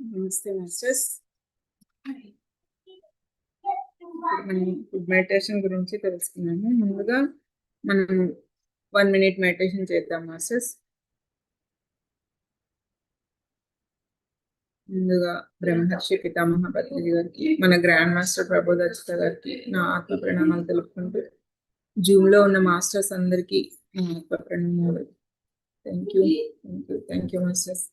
నమస్తే మాస్టర్స్ మనం మెడిటేషన్ గురించి తెలుసుకున్నాము. ముందుగా మనం వన్ మినిట్ మెడిటేషన్ చేద్దాం మాస్టర్స్ ముందుగా బ్రహ్మహర్షి పితామహ పత్రిజీ గారికి మన గ్రాండ్ మాస్టర్ ప్రబోధచిత గారికి నా ఆత్మ ప్రణామాలు తెలుపుకుంటూ జూమ్లో ఉన్న మాస్టర్స్ అందరికి నా ఆత్మ ప్రణామాలు. Thank you thank you thank you masters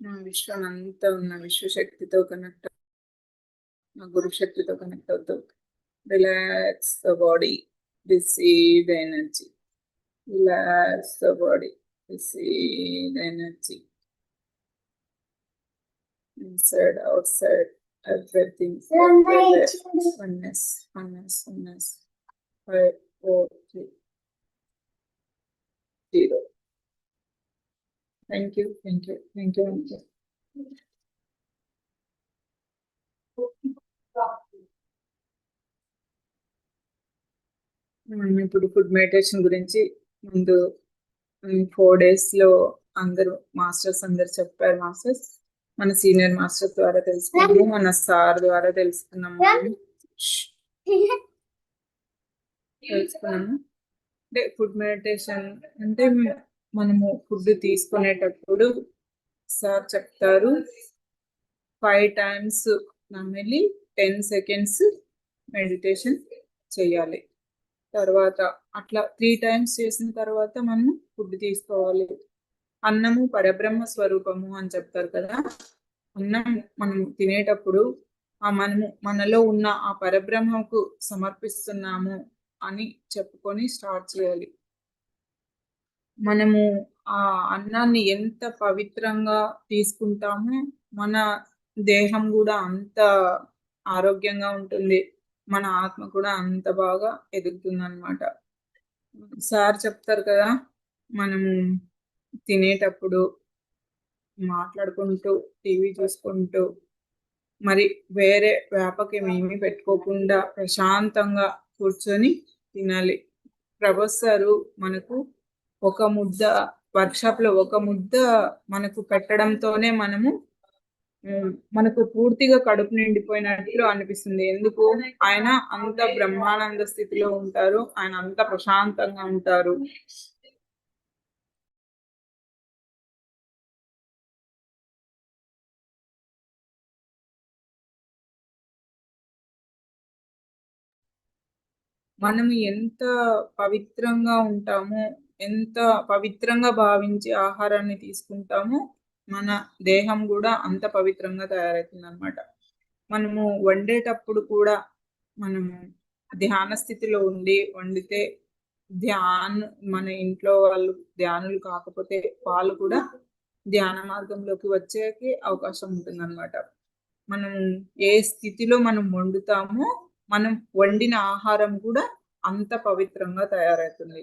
నా విశ్వం అంతా ఉన్న విశ్వశక్తితో కనెక్ట్ నా గురు శక్తితో కనెక్ట్ అవుతూ Relax the body. Receive energy. Relax the body. Receive energy. Inside, outside, everything. Oneness, oneness, oneness. Five, four, three, zero. Thank you, thank you, thank you, thank you. మనం ఇప్పుడు ఫుడ్ మెడిటేషన్ గురించి ముందు four డేస్లో అందరూ masters అందరు చెప్పారు masters మన senior master ద్వారా తెలుసుకున్నాము మన సార్ ద్వారా తెలుసుకున్నాము. తెలుసుకున్నాము. అంటే ఫుడ్ మెడిటేషన్ అంటే మనము ఫుడ్ తీసుకునేటప్పుడు సార్ చెప్తారు ఫైవ్ టైమ్స్ నమిలి టెన్ సెకండ్స్ మెడిటేషన్ చేయాలి. తర్వాత అట్లా త్రీ టైమ్స్ చేసిన తర్వాత మనం ఫుడ్ తీసుకోవాలి. అన్నము పరబ్రహ్మ స్వరూపము అని చెప్తారు కదా? అన్నం మనం తినేటప్పుడు ఆ మనము మనలో ఉన్న ఆ పరబ్రహ్మకు సమర్పిస్తున్నాము అని చెప్పుకొని స్టార్ట్ చేయాలి. మనము ఆ అన్నాన్ని ఎంత పవిత్రంగా తీసుకుంటామో మన దేహం కూడా అంత ఆరోగ్యంగా ఉంటుంది. మన ఆత్మ కూడా అంత బాగా ఎదుగుతుంది అనమాట సార్ చెప్తారు కదా మనము తినేటప్పుడు మాట్లాడుకుంటూ టీవీ చూసుకుంటూ మరి వేరే వ్యాపకం ఏమీ పెట్టుకోకుండా ప్రశాంతంగా కూర్చొని తినాలి. ప్రభొస్తారు మనకు ఒక ముద్ద వర్క్షాప్లో ఒక ముద్ద మనకు పెట్టడంతోనే మనము మనకు పూర్తిగా కడుపు నిండిపోయినట్లు అనిపిస్తుంది. ఎందుకు? ఆయన అంత బ్రహ్మానంద స్థితిలో ఉంటారు. ఆయన అంత ప్రశాంతంగా ఉంటారు. మనము ఎంత పవిత్రంగా ఉంటామో ఎంత పవిత్రంగా భావించి ఆహారాన్ని తీసుకుంటామో మన దేహం కూడా అంత పవిత్రంగా తయారవుతుంది అనమాట మనము వండేటప్పుడు కూడా మనము ధ్యాన స్థితిలో ఉండి వండితే ధ్యాన్ మన ఇంట్లో వాళ్ళు ధ్యానులు కాకపోతే వాళ్ళు కూడా ధ్యాన మార్గంలోకి వచ్చేకి అవకాశం ఉంటుంది అనమాట మనం ఏ స్థితిలో మనం వండుతామో మనం వండిన ఆహారం కూడా అంత పవిత్రంగా తయారవుతుంది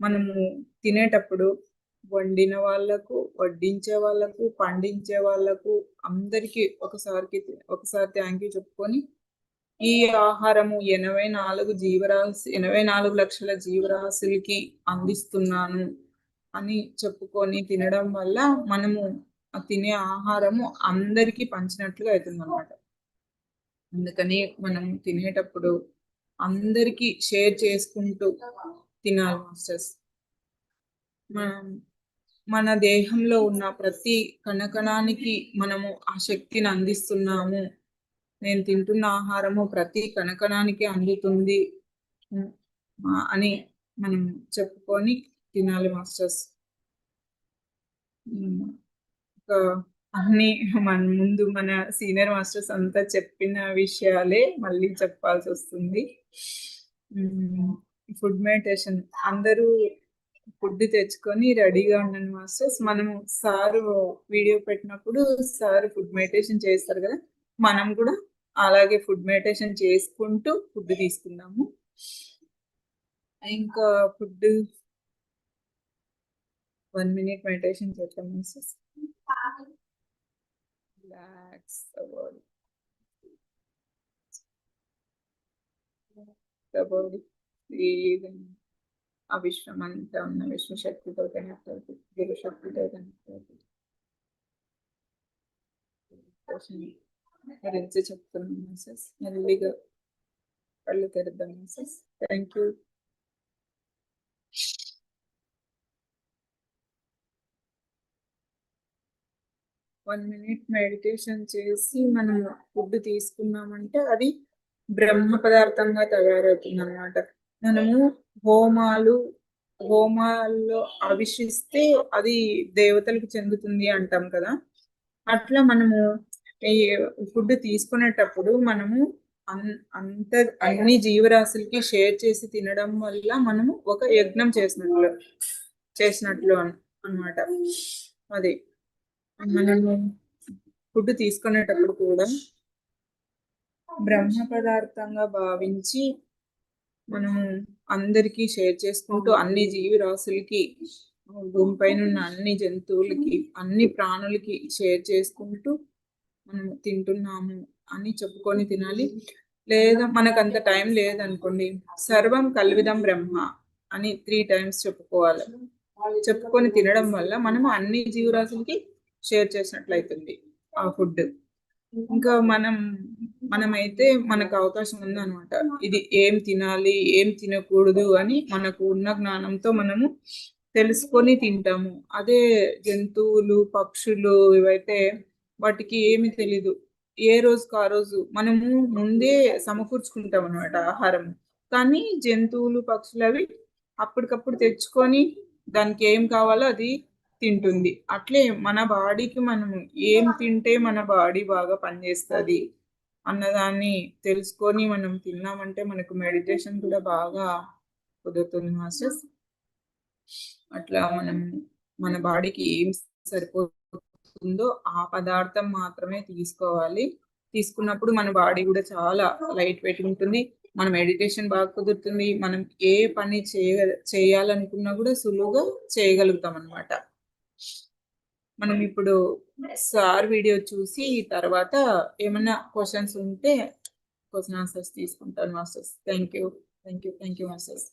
మనము తినేటప్పుడు వండిన వాళ్ళకు వడ్డించే వాళ్ళకు పండించే వాళ్ళకు అందరికి ఒకసారికి ఒకసారి థ్యాంక్ యూ చెప్పుకొని ఈ ఆహారము ఎనభై నాలుగు జీవరాశి ఎనభై నాలుగు లక్షల జీవరాశులకి అందిస్తున్నాను అని చెప్పుకొని తినడం వల్ల మనము తినే ఆహారము అందరికీ పంచినట్లుగా అవుతుందన్నమాట అందుకని మనం తినేటప్పుడు అందరికీ షేర్ చేసుకుంటూ తినాలి మాస్టర్స్ మనం మన దేహంలో ఉన్న ప్రతి కణకణానికి మనము ఆ శక్తిని అందిస్తున్నాము. నేను తింటున్న ఆహారము ప్రతి కణకణానికి అందుతుంది. అని మనం చెప్పుకొని తినాలి మాస్టర్స్. ఇంకా అన్ని మన ముందు మన సీనియర్ మాస్టర్స్ అంతా చెప్పిన విషయాలే మళ్ళీ చెప్పాల్సి వస్తుంది. ఫుడ్ మెడిటేషన్ అందరూ ఫుడ్ తెచ్చుకొని రెడీగా ఉండండి మాస్టర్స్. మనము సారు వీడియో పెట్టినప్పుడు సార్ ఫుడ్ మెడిటేషన్ చేస్తారు కదా మనం కూడా అలాగే ఫుడ్ మెడిటేషన్ చేసుకుంటూ ఫుడ్ తీసుకుందాము. ఇంకా ఫుడ్ వన్ మినిట్ మెడిటేషన్ చేద్దాం మిస్సెస్ రిలాక్స్ బాడీ బాడీ ఆ విశ్వం అంతా ఉన్న విశ్వశక్తితో కనెక్ట్ అవుతుంది గురుశక్తితో కనెక్ట్ అవుతుంది గురించి చెప్తున్నాం మిస్సెస్. మెల్లిగా కళ్ళు తెరుద్దాం misses. Thank you. One minute meditation చేసి మనం ఫుడ్ తీసుకున్నామంటే అది బ్రహ్మ పదార్థంగా తయారవుతుంది అనమాట మనము హోమాలు హోమాల్లో అవిషిస్తే అది దేవతలకు చెందుతుంది అంటాం కదా. అట్లా మనము ఈ ఫుడ్ తీసుకునేటప్పుడు మనము అన్- అంత అన్ని జీవరాశులకి షేర్ చేసి తినడం వల్ల మనము ఒక యజ్ఞం చేసినట్లు చేసినట్లు అనమాట అన్నమాట. అది. మనము ఫుడ్ తీసుకునేటప్పుడు కూడా బ్రహ్మ పదార్థంగా భావించి మనము అందరికీ షేర్ చేసుకుంటూ అన్ని జీవరాశులకి భూమిపైన ఉన్న అన్ని జంతువులకి అన్ని ప్రాణులకి షేర్ చేసుకుంటూ మనం తింటున్నాము అని చెప్పుకొని తినాలి. లేదా మనకు అంత టైం లేదనుకోండి సర్వం కల్విదం బ్రహ్మ అని త్రీ టైమ్స్ చెప్పుకోవాలి. చెప్పుకొని తినడం వల్ల మనము అన్ని జీవరాశులకి షేర్ చేసినట్లయితుంది ఆ ఫుడ్. ఇంకా మనం మనమైతే మనకు అవకాశం ఉందన్నమాట. ఇది ఏం తినాలి ఏం తినకూడదు అని మనకు ఉన్న జ్ఞానంతో మనము తెలుసుకొని తింటాము. అదే జంతువులు పక్షులు ఇవైతే వాటికి ఏమి తెలీదు. ఏ రోజుకు ఆ రోజు మనము ముందే సమకూర్చుకుంటాం అనమాట ఆహారం కానీ జంతువులు పక్షులు అవి అప్పటికప్పుడు తెచ్చుకొని దానికి ఏం కావాలో అది తింటుంది. అట్లే మన బాడీకి మనం ఏం తింటే మన బాడీ బాగా పనిచేస్తుంది అన్నదాన్ని తెలుసుకొని మనం తిన్నామంటే మనకు మెడిటేషన్ కూడా బాగా కుదురుతుంది మాస్టర్స్. అట్లా మనం మన బాడీకి ఏం సరిపోతుందో ఆ పదార్థం మాత్రమే తీసుకోవాలి. తీసుకున్నప్పుడు మన బాడీ కూడా చాలా లైట్ వెయిట్ ఉంటుంది. మన మెడిటేషన్ బాగా కుదురుతుంది. మనం ఏ పని చేయ చేయాలనుకున్నా కూడా సులువుగా చేయగలుగుతాం అన్నమాట. మనం ఇప్పుడు సార్ వీడియో చూసి తర్వాత ఏమైనా క్వశ్చన్స్ ఉంటే క్వశ్చన్ ఆన్సర్స్ తీసుకుంటాను masters thank you thank you thank you masters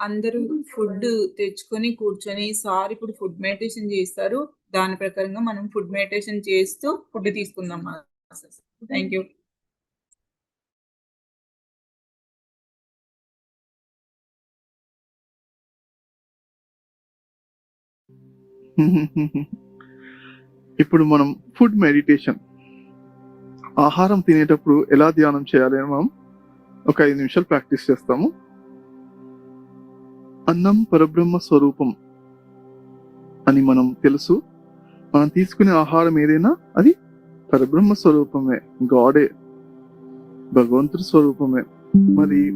అందరూ ఫుడ్ తెచ్చుకొని కూర్చొని సార్ ఇప్పుడు ఫుడ్ మెడిటేషన్ చేస్తారు. దాని ప్రకారంగా మనం ఫుడ్ మెడిటేషన్ చేస్తూ ఫుడ్ తీసుకుందాం థ్యాంక్ యూ ఇప్పుడు మనం ఫుడ్ మెడిటేషన్ ఆహారం తినేటప్పుడు ఎలా ధ్యానం చేయాలి అని మనం ఒక ఐదు నిమిషాలు ప్రాక్టీస్ చేస్తాము. అన్నం పరబ్రహ్మ స్వరూపం అని మనం తెలుసు. మనం తీసుకునే ఆహారం ఏదైనా అది పరబ్రహ్మ స్వరూపమే గాడే భగవంతుడి స్వరూపమే. మరి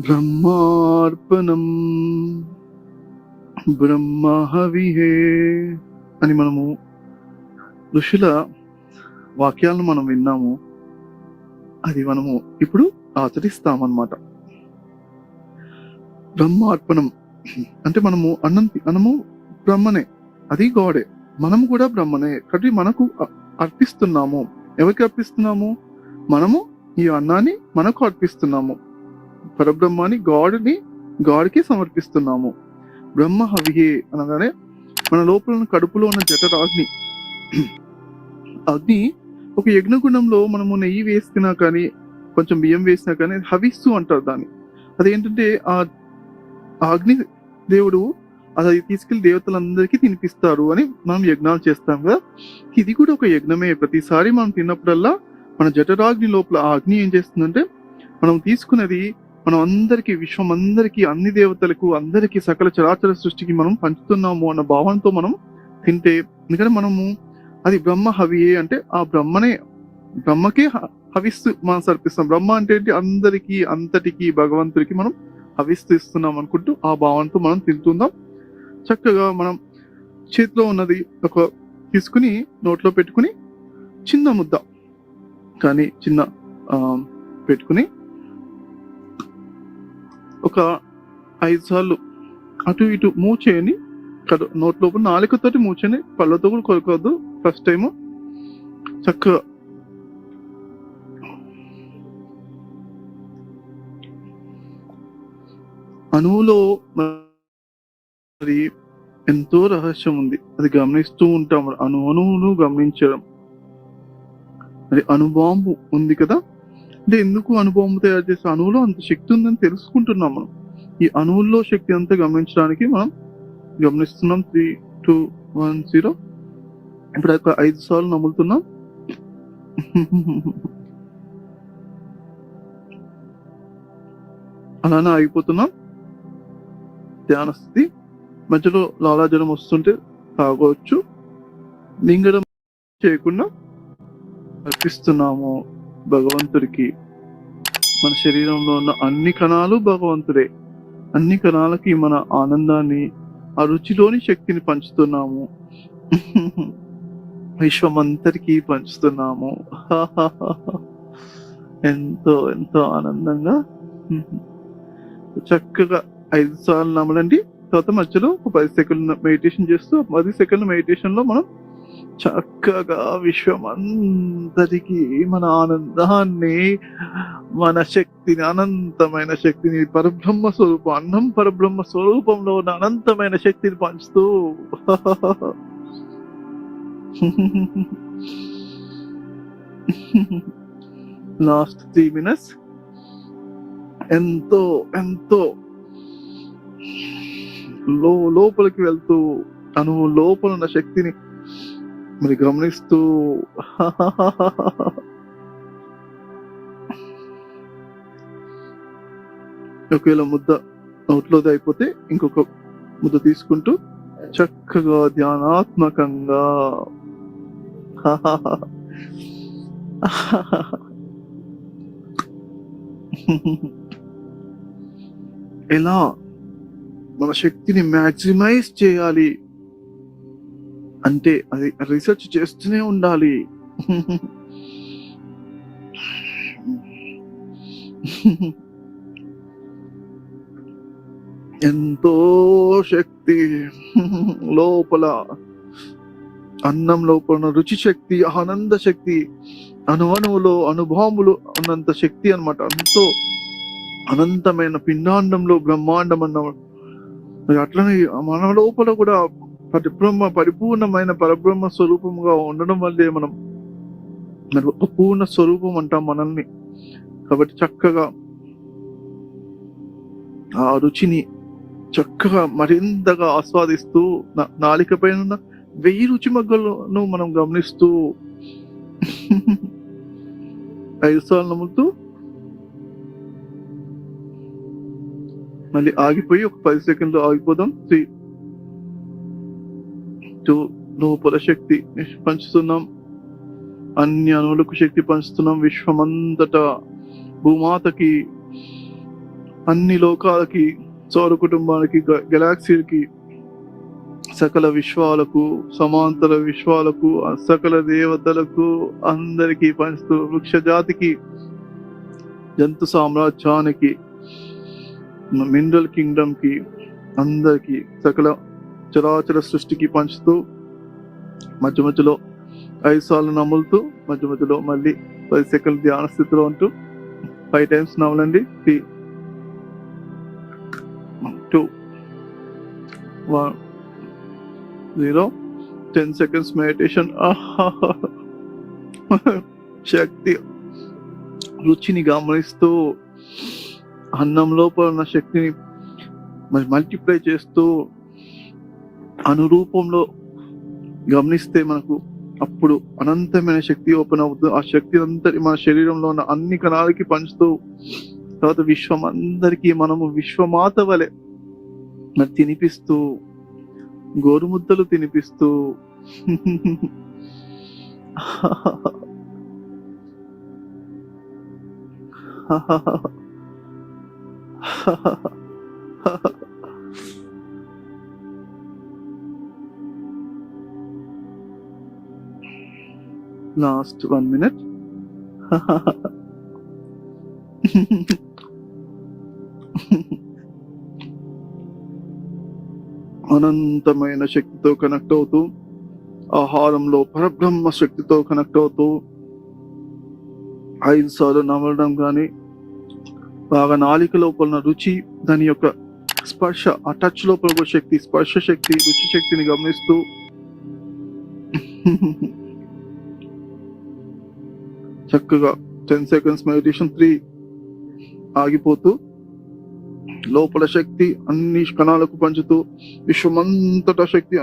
బ్రహ్మార్పణం బ్రహ్మహవిహే అని మనము ఋషుల వాక్యాలను మనం విన్నాము. అది మనము ఇప్పుడు ఆచరిస్తామన్నమాట. బ్రహ్మార్పణం అంటే మనము అన్నం అన్నము బ్రహ్మనే. అది గాడే. మనం కూడా బ్రహ్మనే. కాబట్టి మనకు అర్పిస్తున్నాము. ఎవరికి అర్పిస్తున్నాము? మనము ఈ అన్నాన్ని మనకు అర్పిస్తున్నాము. పరబ్రహ్మాని గాడ్ని గాడ్కి సమర్పిస్తున్నాము. బ్రహ్మ హవిహే అనగానే మన లోపల ఉన్న కడుపులో ఉన్న జఠరాగ్ని. అగ్ని ఒక యజ్ఞగుణంలో మనము నెయ్యి వేసినా కానీ కొంచెం బియ్యం వేసినా కానీ హవిస్సు అంటారు దాన్ని. అదేంటంటే ఆ అగ్ని దేవుడు అది తీసుకెళ్ళి దేవతలందరికీ తినిపిస్తారు అని మనం యజ్ఞాలు చేస్తాం కదా. ఇది కూడా ఒక యజ్ఞమే. ప్రతిసారి మనం తిన్నప్పుడల్లా మన జఠరాగ్ని లోపల ఆ అగ్ని ఏం చేస్తుందంటే మనం తీసుకున్నది మనం అందరికి విశ్వం అందరికి అన్ని దేవతలకు అందరికి సకల చరాచర సృష్టికి మనం పంచుతున్నాము అన్న భావనతో మనం తింటే ఎందుకంటే మనము అది బ్రహ్మ హవియే అంటే ఆ బ్రహ్మనే బ్రహ్మకే హవిస్తు మనం సర్పిస్తాం బ్రహ్మ అంటే ఏంటి? అందరికీ అంతటికి భగవంతుడికి మనం హవిస్తూ ఇస్తున్నాం అనుకుంటూ ఆ భావనతో మనం తింటుందాం చక్కగా మనం చేతిలో ఉన్నది ఒక తీసుకుని నోట్లో పెట్టుకుని చిన్న ముద్ద. కానీ చిన్న పెట్టుకుని ఒక ఐదు సార్లు అటు ఇటు మూవ్ చేయని కదా నోట్ లోపల నాలుకతోటి మూవ్ పళ్ళతో కూడా కొరకొద్దు ఫస్ట్ టైం చక్కగా అణువులో మరి ఎంతో రహస్యం ఉంది అది గమనిస్తూ ఉంటాం అణు అణువును గమనించడం. మరి అణుబాంబు ఉంది కదా? అంటే ఎందుకు అణుబాంబు తయారు చేసే అణువులో అంత శక్తి ఉందని తెలుసుకుంటున్నాం మనం. ఈ అణువుల్లో శక్తి అంతా గమనించడానికి మనం గమనిస్తున్నాం. Three two one zero. ఇప్పుడు ఒక ఐదు సార్లు నమ్ములుతున్నాం అలానే ఆగిపోతున్నాం. ధ్యాన స్థితి మధ్యలో లాలాజలం వస్తుంటే తాగవచ్చు మింగడం చేయకుండా అర్పిస్తున్నాము భగవంతుడికి. మన శరీరంలో ఉన్న అన్ని కణాలు భగవంతుడే. అన్ని కణాలకి మన ఆనందాన్ని ఆ రుచిలోని శక్తిని పంచుతున్నాము. విశ్వమంతరికి పంచుతున్నాము. ఎంతో ఎంతో ఆనందంగా. చక్కగా ఐదు సార్లు నమలండి. తర్వాత మధ్యలో ఒక పది సెకండ్లు మెడిటేషన్ చేస్తూ పది సెకండ్ల మెడిటేషన్లో మనం చక్కగా విశ్వం అందరికి మన ఆనందాన్ని మన శక్తిని అనంతమైన శక్తిని పరబ్రహ్మ స్వరూపం అన్నం పరబ్రహ్మ స్వరూపంలో ఉన్న అనంతమైన శక్తిని పంచుతూ. లాస్ట్ త్రీ మినిట్స్ ఎంతో ఎంతో. లో లోపలికి వెళ్తూ తను లోపల ఉన్న శక్తిని మరి గమనిస్తూ ఒకవేళ ముద్ద నోట్లోది అయిపోతే ఇంకొక ముద్ద తీసుకుంటూ చక్కగా ధ్యానాత్మకంగా ఎలా మన శక్తిని మ్యాక్సిమైజ్ చేయాలి. అంటే అది రీసెర్చ్ చేస్తూనే ఉండాలి. ఎంతో శక్తి లోపల అన్నం లోపల రుచి శక్తి ఆనంద శక్తి అణువణువులో అనుభవములు ఉన్నంత శక్తి అన్నమాట. ఎంతో అనంతమైన పిండాండంలో బ్రహ్మాండం అన్నమాట మరి అట్లనే మన లోపల కూడా పరిబ్రహ్మ పరిపూర్ణమైన పరబ్రహ్మ స్వరూపంగా ఉండడం వల్లే మనం మరి ఒక పూర్ణ స్వరూపం అంటాం మనల్ని. కాబట్టి చక్కగా ఆ రుచిని చక్కగా మరింతగా ఆస్వాదిస్తూ నాలిక పైన ఉన్న వెయ్యి రుచి మగ్గలను మనం గమనిస్తూ ఐదు సార్లు నమ్ముతూ మళ్ళీ ఆగిపోయి ఒక పది సెకండ్లు ఆగిపోదాం. త్రీ టూ లోపల శక్తి పంచుతున్నాం. అన్ని అణువులకు శక్తి పంచుతున్నాం. విశ్వమంతటా భూమాతకి అన్ని లోకాలకి సౌర కుటుంబానికి గ- గెలాక్సీలకి సకల విశ్వాలకు సమాంతర విశ్వాలకు సకల దేవతలకు అందరికీ పంచుతూ వృక్ష జాతికి జంతు సామ్రాజ్యానికి మినరల్ కింగ్డమ్కి అందరికి సకల చరాచర సృష్టికి పంచుతూ మధ్య మధ్యలో ఐదు సార్లు నములుతూ మధ్య మధ్యలో మళ్ళీ పది సెకండ్ ధ్యాన స్థితిలో ఉంటూ five times నవ్వులండి three two one zero ten seconds meditation. శక్తి రుచిని గమనిస్తూ అన్నం లోపల ఉన్న శక్తిని మరి మల్టిప్లై చేస్తూ అనురూపంలో గమనిస్తే మనకు అప్పుడు అనంతమైన శక్తి ఓపెన్ అవుతుంది. ఆ శక్తి అంతటి మన శరీరంలో ఉన్న అన్ని కణాలకి పంచుతూ తర్వాత విశ్వం అందరికీ మనము విశ్వమాత వలె మరి తినిపిస్తూ గోరుముద్దలు తినిపిస్తూ లాస్ట్ వన్ మినిట్ అనంతమైన శక్తితో కనెక్ట్ అవుతూ ఆహారంలో పరబ్రహ్మ శక్తితో కనెక్ట్ అవుతూ ఐదు సార్లు నమలడం కానీ బాగా నాలిక లోపల ఉన్న రుచి దాని యొక్క స్పర్శ ఆ టచ్ లోపల శక్తి స్పర్శ శక్తి రుచి శక్తిని గమనిస్తూ. చక్కగా టెన్ సెకండ్స్ మెడిటేషన్ త్రీ ఆగిపోతూ లోపల శక్తి అన్ని కణాలకు పంచుతూ విశ్వమంతటా శక్తి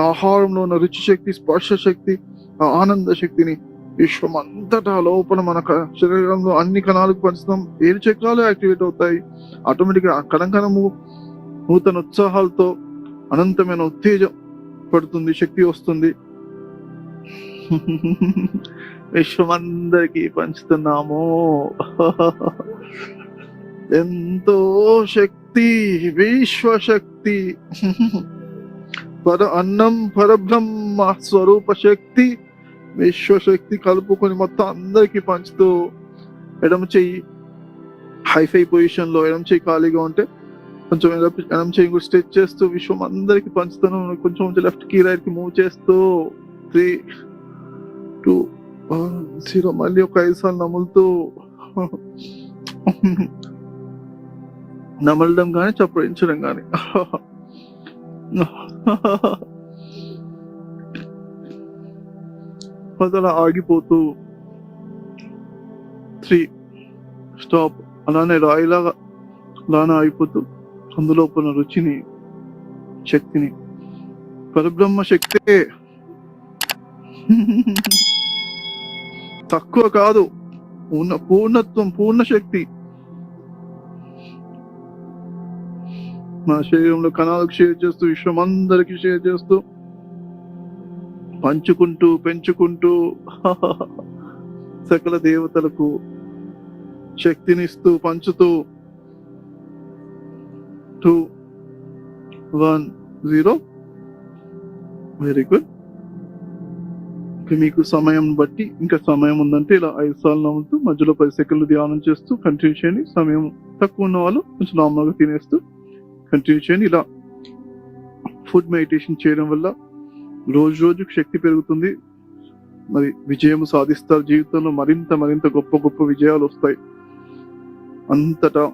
ఆహారంలో ఉన్న రుచి శక్తి స్పర్శ శక్తి ఆనంద శక్తిని విశ్వం అంతటా లోపల మన శరీరంలో అన్ని కణాలకు పంచుతాం ఏడు చక్రాలు యాక్టివేట్ అవుతాయి. ఆటోమేటిక్గా కణకణము నూతన ఉత్సాహాలతో అనంతమైన ఉత్తేజం పడుతుంది శక్తి వస్తుంది. విశ్వమందరికి పంచుతున్నాము. ఎంతో శక్తి విశ్వశక్తి. పర అన్నం పరబ్రహ్మ స్వరూప శక్తి. విశ్వశక్తి కలుపుకొని మొత్తం అందరికి పంచుతూ ఎడమ చెయ్యి హైఫై పొజిషన్లో ఎడమ చెయ్యి ఖాళీగా ఉంటే కొంచెం ఎడమ చెయ్యి కూడా స్ట్రెచ్ చేస్తూ విశ్వం అందరికి పంచుతాను కొంచెం కొంచెం లెఫ్ట్కి రైట్కి మూవ్ చేస్తూ త్రీ టూ జీరో మళ్ళీ ఒక ఐదు సార్లు నములుతూ నమలడం కానీ చప్పరించడం కానీ మొదల ఆగిపోతూ త్రీ స్టాప్. అలానే రాయిలాగా అలానే ఆగిపోతూ ఉన్న రుచిని శక్తిని. పరబ్రహ్మ శక్తే. తక్కువ కాదు. ఉన్న పూర్ణత్వం పూర్ణ శక్తి. మన శరీరంలో కణాలకు షేర్ చేస్తూ విశ్వం అందరికి షేర్ చేస్తూ పంచుకుంటూ పెంచుకుంటూ సకల దేవతలకు శక్తినిస్తూ పంచుతూ two one zero. Very good మీకు సమయం బట్టి ఇంకా సమయం ఉందంటే ఇలా ఐదు సార్లు నవ్వుతూ మధ్యలో పది సెకండ్లు ధ్యానం చేస్తూ కంటిన్యూ చేయండి. సమయం తక్కువ ఉన్న వాళ్ళు కొంచెం నార్మల్గా తినేస్తూ కంటిన్యూ చేయండి. ఇలా ఫుడ్ మెడిటేషన్ చేయడం వల్ల రోజు రోజుకు శక్తి పెరుగుతుంది. మరి విజయం సాధిస్తారు. జీవితంలో మరింత మరింత గొప్ప గొప్ప విజయాలు వస్తాయి. అంతటా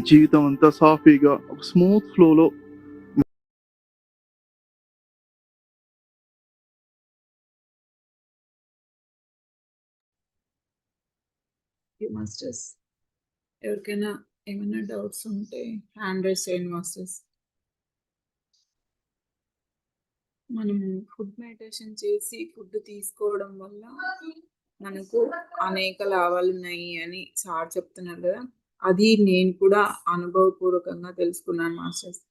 జీవితం అంతా సాఫీగా ఒక స్మూత్ ఫ్లోలో మాస్టర్స్ ఎవరికైనా ఏమైనా డౌట్స్ ఉంటే హ్యాండ్ రైస్ చేయండి మాస్టర్స్ మనం ఫుడ్ మెడిటేషన్ చేసి ఫుడ్ తీసుకోవడం వల్ల మనకు అనేక లాభాలు ఉన్నాయి అని సార్ చెప్తున్నారు కదా. అది నేను కూడా అనుభవపూర్వకంగా తెలుసుకున్నాను మాస్టర్స్.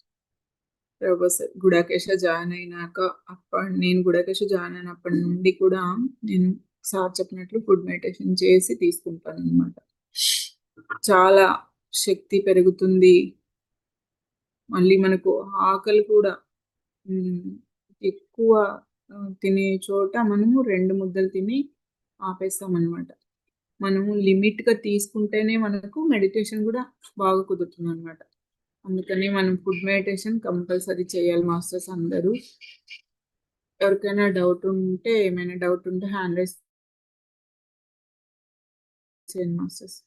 ప్రొఫెసర్ గుడాకేశ జాయిన్ అయినాక అప్పటి నేను గుడాకేశ జాయిన్ అయినప్పటి నుండి కూడా నేను సార్ చెప్పినట్లు ఫుడ్ మెడిటేషన్ చేసి తీసుకుంటాను అనమాట చాలా శక్తి పెరుగుతుంది. మళ్ళీ మనకు ఆకలి కూడా ఎక్కువ తినే చోట మనము రెండు ముద్దలు తిని ఆపేస్తాం అనమాట మనము లిమిట్గా తీసుకుంటేనే మనకు మెడిటేషన్ కూడా బాగా కుదురుతుంది అనమాట అందుకని మనం ఫుడ్ మెడిటేషన్ కంపల్సరీ చేయాలి మాస్టర్స్ అందరూ. ఎవరికైనా డౌట్ ఉంటే ఏమైనా డౌట్ ఉంటే హ్యాండ్ రైస్ చేయండి మాస్టర్స్.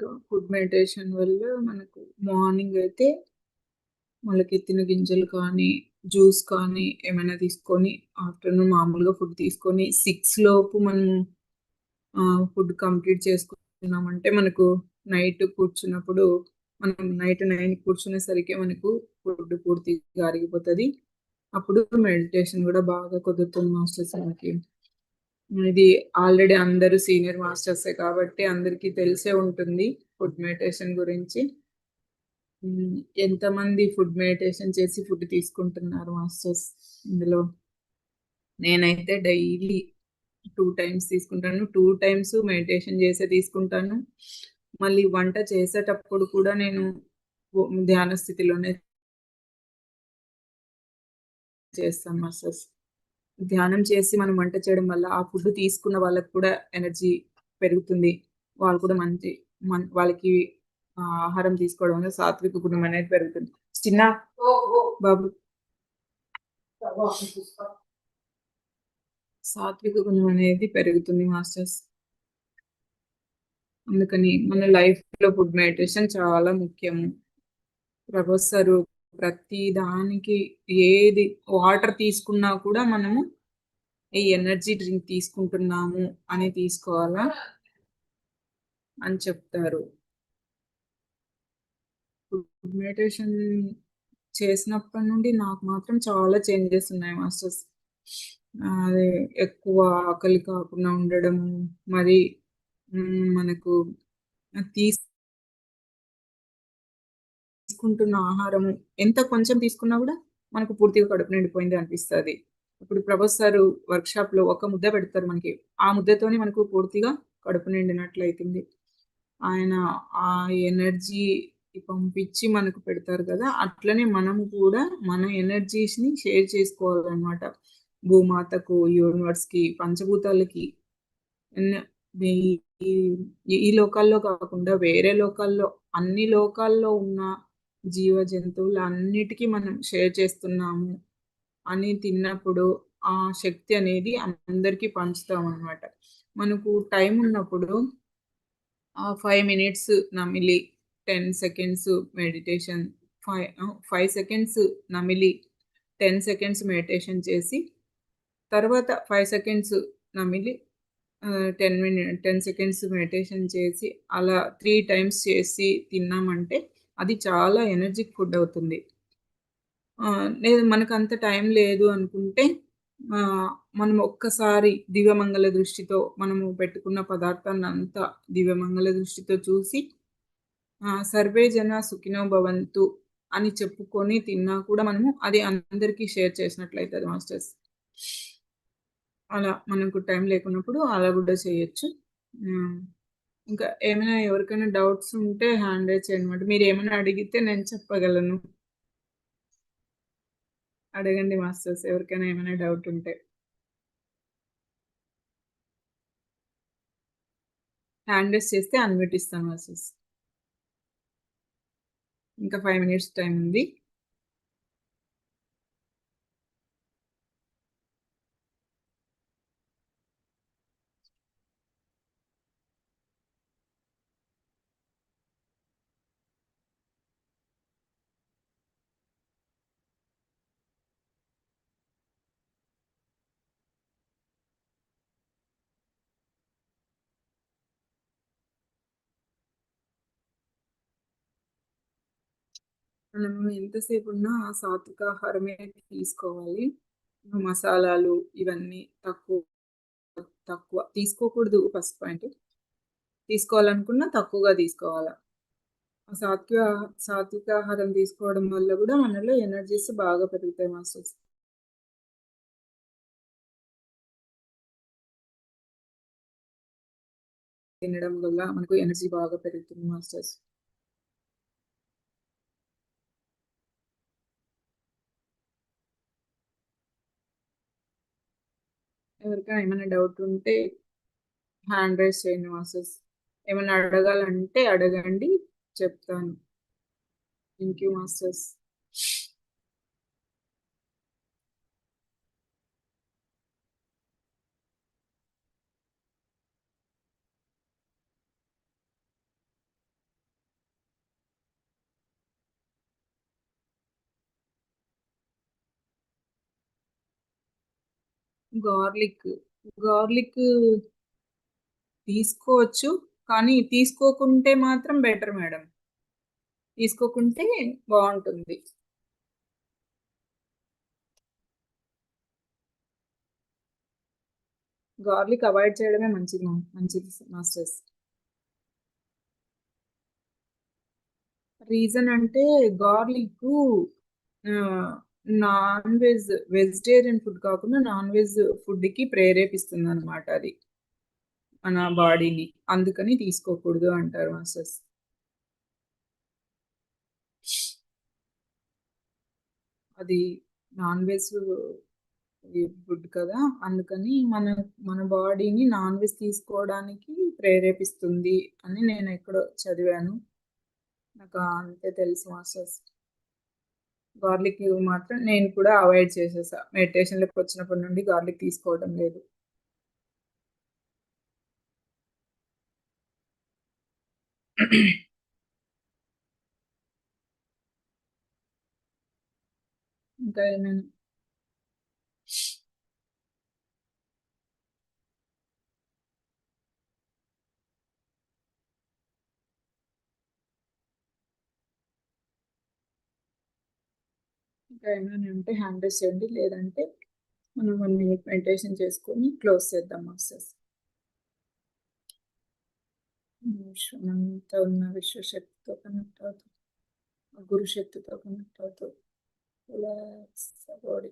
ఇంకా ఫుడ్ మెడిటేషన్ వల్ల మనకు మార్నింగ్ అయితే మొలకెత్తిన గింజలు కానీ జ్యూస్ కానీ ఏమైనా తీసుకొని ఆఫ్టర్నూన్ మామూలుగా ఫుడ్ తీసుకొని సిక్స్ లోపు మనం ఫుడ్ కంప్లీట్ చేసుకున్నామంటే మనకు నైట్ కూర్చున్నప్పుడు మనం నైట్ నైన్ కూర్చునేసరికి మనకు ఫుడ్ పూర్తిగా అరిగిపోతుంది. అప్పుడు మెడిటేషన్ కూడా బాగా కుదురుతుంది మాస్టర్స్ మనకి ఇది ఆల్రెడీ అందరూ సీనియర్ మాస్టర్సే కాబట్టి అందరికీ తెలిసే ఉంటుంది ఫుడ్ మెడిటేషన్ గురించి. ఎంతమంది ఫుడ్ మెడిటేషన్ చేసి ఫుడ్ తీసుకుంటున్నారు మాస్టర్స్ ఇందులో? నేనైతే డైలీ టూ టైమ్స్ తీసుకుంటాను టూ టైమ్స్ మెడిటేషన్ చేసే తీసుకుంటాను. మళ్ళీ వంట చేసేటప్పుడు కూడా నేను ధ్యాన స్థితిలోనే చేస్తాను మాస్టర్స్. ధ్యానం చేసి మనం వంట చేయడం వల్ల ఆ ఫుడ్ తీసుకున్న వాళ్ళకి కూడా ఎనర్జీ పెరుగుతుంది. వాళ్ళు కూడా మంచి మన వాళ్ళకి ఆహారం తీసుకోవడం వల్ల సాత్విక గుణం అనేది పెరుగుతుంది. చిన్న బాబు. సాత్విక గుణం అనేది పెరుగుతుంది మాస్టర్స్. అందుకని మన లైఫ్లో ఫుడ్ మెడిటేషన్ చాలా ముఖ్యము. ప్రొఫెసర్ ప్రతి దానికి ఏది వాటర్ తీసుకున్నా కూడా మనము ఈ ఎనర్జీ డ్రింక్ తీసుకుంటున్నాము అని తీసుకోవాలా అని చెప్తారు. మెడిటేషన్ చేసినప్పటి నుండి నాకు మాత్రం చాలా చేంజెస్ ఉన్నాయి మాస్టర్స్. అదే ఎక్కువ ఆకలి కాకుండా ఉండడం మరి మనకు తీసు తీసుకుంటున్న ఆహారం ఎంత కొంచెం తీసుకున్నా కూడా మనకు పూర్తిగా కడుపు నిండిపోయింది అనిపిస్తుంది. ఇప్పుడు ప్రభాస్ వర్క్ వర్క్షాప్లో ఒక ముద్ద పెడతారు మనకి. ఆ ముద్దతోనే మనకు పూర్తిగా కడుపు నిండినట్లు అవుతుంది ఆయన ఆ ఎనర్జీ పంపించి మనకు పెడతారు కదా అట్లనే మనం కూడా మన ఎనర్జీస్ని షేర్ చేసుకోవాలన్నమాట. భూమాతకు యూనివర్స్కి పంచభూతాలకి. ఈ లోకాల్లో కాకుండా వేరే లోకాల్లో అన్ని లోకాల్లో ఉన్న జీవ జంతువులు అన్నిటికీ మనం షేర్ చేస్తున్నాము అని తిన్నప్పుడు ఆ శక్తి అనేది అందరికీ పంచుతాం అనమాట మనకు టైం ఉన్నప్పుడు ఆ ఫైవ్ మినిట్స్ నమిలి ten seconds meditation five five seconds నమిలి టెన్ సెకండ్స్ మెడిటేషన్ చేసి తర్వాత ఫైవ్ సెకండ్స్ నమిలి ten minute ten seconds meditation చేసి అలా త్రీ టైమ్స్ చేసి తిన్నామంటే అది చాలా ఎనర్జిక్ ఫుడ్ అవుతుంది. లేదు మనకు అంత టైం లేదు అనుకుంటే మనం ఒక్కసారి దివ్యమంగళ దృష్టితో మనము పెట్టుకున్న పదార్థాన్ని అంతా దివ్యమంగళ దృష్టితో చూసి సర్వే జన సుఖినో భవంతు అని చెప్పుకొని తిన్నా కూడా మనము అది అందరికీ షేర్ చేసినట్లయితే మాస్టర్స్. అలా మనకు టైం లేకున్నప్పుడు అలా కూడా చేయొచ్చు. ఇంకా ఏమైనా ఎవరికైనా డౌట్స్ ఉంటే హ్యాండ్ రైజ్ చేయండి. మీరు ఏమైనా అడిగితే నేను చెప్పగలను. అడగండి మాస్టర్స్ ఎవరికైనా ఏమైనా డౌట్ ఉంటే. హ్యాండ్ చేస్తే అన్మ్యూట్ ఇస్తాను మాస్టర్స్. ఇంకా ఫైవ్ మినిట్స్ టైం ఉంది. మనము ఎంతసేపు ఉన్నా సాత్విక ఆహారమే తీసుకోవాలి. మసాలాలు ఇవన్నీ తక్కువ తక్కువ తీసుకోకూడదు ఫస్ట్ పాయింట్. తీసుకోవాలనుకున్నా తక్కువగా తీసుకోవాలా. ఆ సాత్విక సాత్విక ఆహారం తీసుకోవడం వల్ల కూడా మనలో ఎనర్జీస్ బాగా పెరుగుతాయి మాస్టర్స్ తినడం వల్ల మనకు ఎనర్జీ బాగా పెరుగుతుంది మాస్టర్స్ ఎవరికైనా ఏమైనా డౌట్ ఉంటే హ్యాండ్ రైస్ చేయండి మాస్టర్స్. ఏమైనా అడగాలంటే అడగండి చెప్తాను. Thank you masters. Garlic garlic తీసుకోవచ్చు కానీ తీసుకోకుంటే మాత్రం బెటర్ మేడం. తీసుకోకుంటే బాగుంటుంది. గార్లిక్ అవాయిడ్ చేయడమే మంచిది మంచిది మాస్టర్స్. రీజన్ అంటే garlic non veg vegetarian food కాకుండా నాన్ వెజ్ ఫుడ్కి ప్రేరేపిస్తుంది అనమాట అది. మన బాడీని. అందుకని తీసుకోకూడదు అంటారు మాస్టర్స్. అది నాన్ వెజ్ ఫుడ్ కదా అందుకని మన మన బాడీని నాన్ వెజ్ తీసుకోవడానికి ప్రేరేపిస్తుంది అని నేను ఎక్కడో చదివాను. నాకు అంతే తెలుసు మాస్టర్స్. గార్లిక్ మాత్రం నేను కూడా అవాయిడ్ చేసేసా. మెడిటేషన్లోకి వచ్చినప్పటి నుండి గార్లిక్ తీసుకోవడం లేదు. ఇంకా ఏమైనా? ఇంకా ఏమైనా ఉంటే హ్యాండిల్ చేయండి. లేదంటే మనం వన్ మినిట్ మెడిటేషన్ చేసుకొని క్లోజ్ చేద్దాం మాస్టర్స్. విశ్వమంతా ఉన్న విశ్వశక్తితో కనెక్ట్ అవుతాం గురు శక్తితో కనెక్ట్ అవుతాం relax body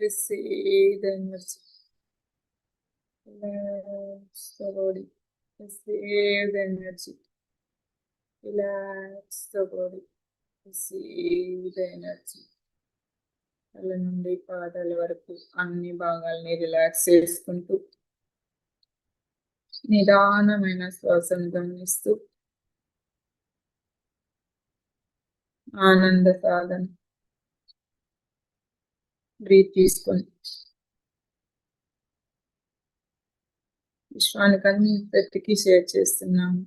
receive the energy relax the body receive the energy relax the body receive the energy తల నుండి పాదాల వరకు అన్ని భాగాల్ని రిలాక్స్ చేసుకుంటూ నిదానమైన శ్వాసను గమనిస్తూ ఆనంద సాధన బ్రీత్ తీసుకొని విశ్వానికి అంతటికి షేర్ చేస్తున్నాము.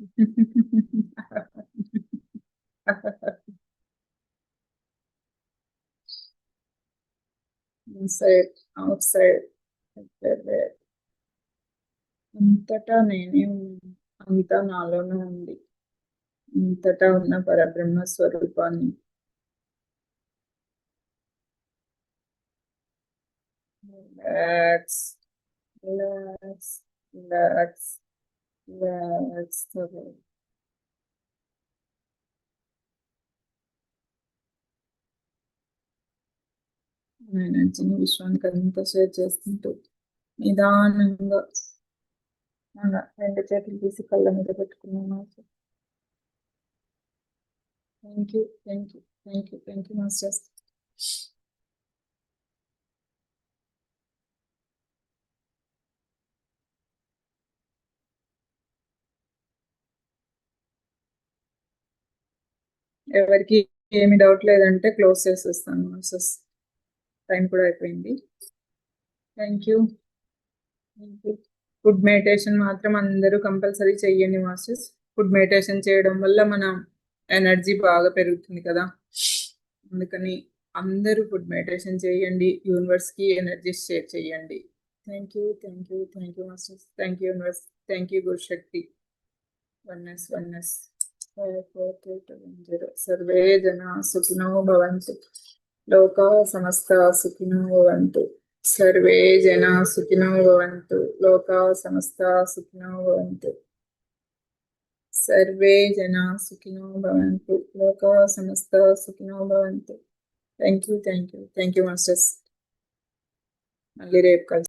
ఇన్సైడ్ అవుట్ సైడ్ అంతటా నేనే ఉన్నాను. అంతా నాలోనే ఉంది. అంతటా ఉన్న పరబ్రహ్మ స్వరూపాన్ని. రిలాక్స్ రిలాక్స్ రిలాక్స్ రిలాక్స్ ఎనర్జీని విశ్వానికి అంతా షేర్ చేసుకుంటూ నిదానంగా రెండు చేతులు తీసి కళ్ళ మీద పెట్టుకున్నాను thank you thank you thank you thank you masters ఎవరికి ఏమి డౌట్ లేదంటే క్లోజ్ చేసేస్తాను మాస్టర్స్ టైం కూడా అయిపోయింది. థ్యాంక్ యూ ఫుడ్ మెడిటేషన్ మాత్రం అందరూ కంపల్సరీ చెయ్యండి మాస్టర్స్. ఫుడ్ మెడిటేషన్ చేయడం వల్ల మన ఎనర్జీ బాగా పెరుగుతుంది కదా. అందుకని అందరూ ఫుడ్ మెడిటేషన్ చేయండి. యూనివర్స్కి ఎనర్జీ షేర్ చేయండి. Thank you thank you thank you masters thank you universe thank you గురుశక్తి oneness oneness సర్వే జన సుఖినో భవంతు లోకా సమస్త సుఖినో భవంతు. సర్వే జన సుఖినో భవంతు. లోకా సమస్త సుఖినో భవంతు. సర్వే జన సుఖినో భవంతు. లోకా సమస్త సుఖినో భవంతు. Thank you thank you thank you masters. మళ్ళీ రేపు కలిసి